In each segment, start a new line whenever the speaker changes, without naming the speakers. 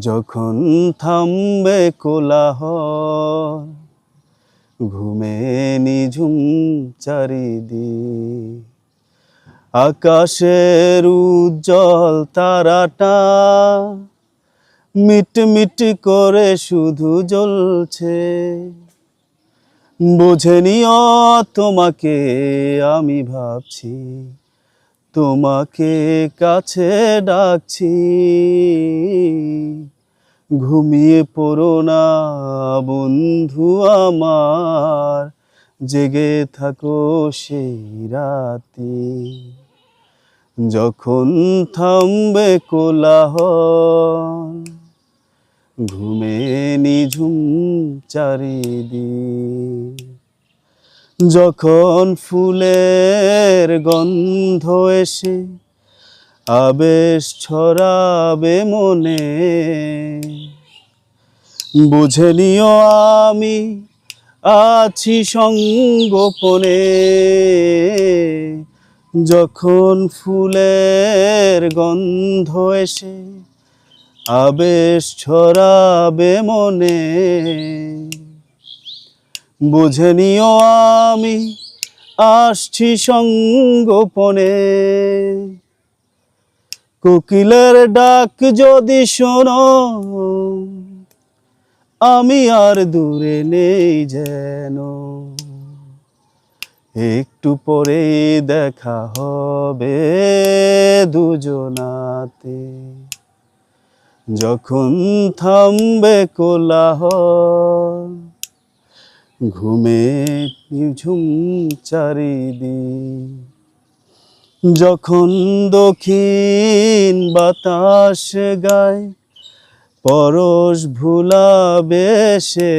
যখন থামবে কোলাহ ঘুমে নিঝুম চারিদি আকাশের উজ্জ্বল তারাটা মিট মিট করে শুধু জ্বলছে। বুঝে নিও তোমাকে, আমি ভাবছি তোমাকে কাছে ডাকছি। ঘুমিয়ে পড়ো না বন্ধু আমার, জেগে থাকো সেই রাতে। যখন থামবে কোলাহল, ঘুমে নিঝুম চারিদিক। যখন ফুলের গন্ধ এসে আবেশ ছড়াবে মনে, বুঝে নিও আমি আছি সঙ্গোপনে। যখন ফুলের গন্ধ এসে আবেশ ছড়াবে মনে বুঝে নিও আমি, আসছি সঙ্গোপনে। কোকিলের ডাক যদি শোনো, আমি আর দূরে নেই যেন। একটু পরে দেখা হবে দুজনাতে। যখন থামবে কোলাহল ঘুমে নিঝুম চারিদিক। যখন দক্ষিণ বাতাস গায়, পরশ ভুলাবে সে।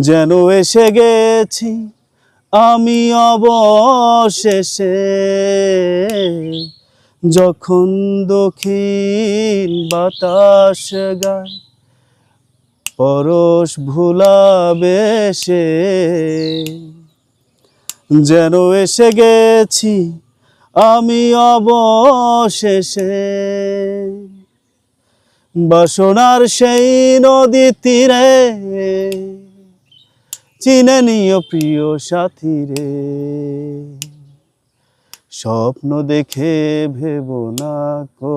যেন এসে গেছি আমি অবশেষে। যখন দক্ষিণ বাতাস গায় পরশ ভুলাবে সে। যেন এসে গেছি আমি অবশেষে। বাসনার সেই নদী তীরে, চিনে নিও প্রিয় সাথী রে স্বপ্ন দেখে ভেব না কো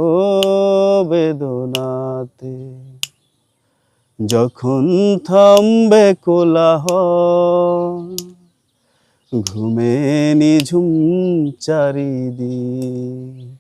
যখন থামবে কোলাহ ঘুমে নিঝুম চারিদিক।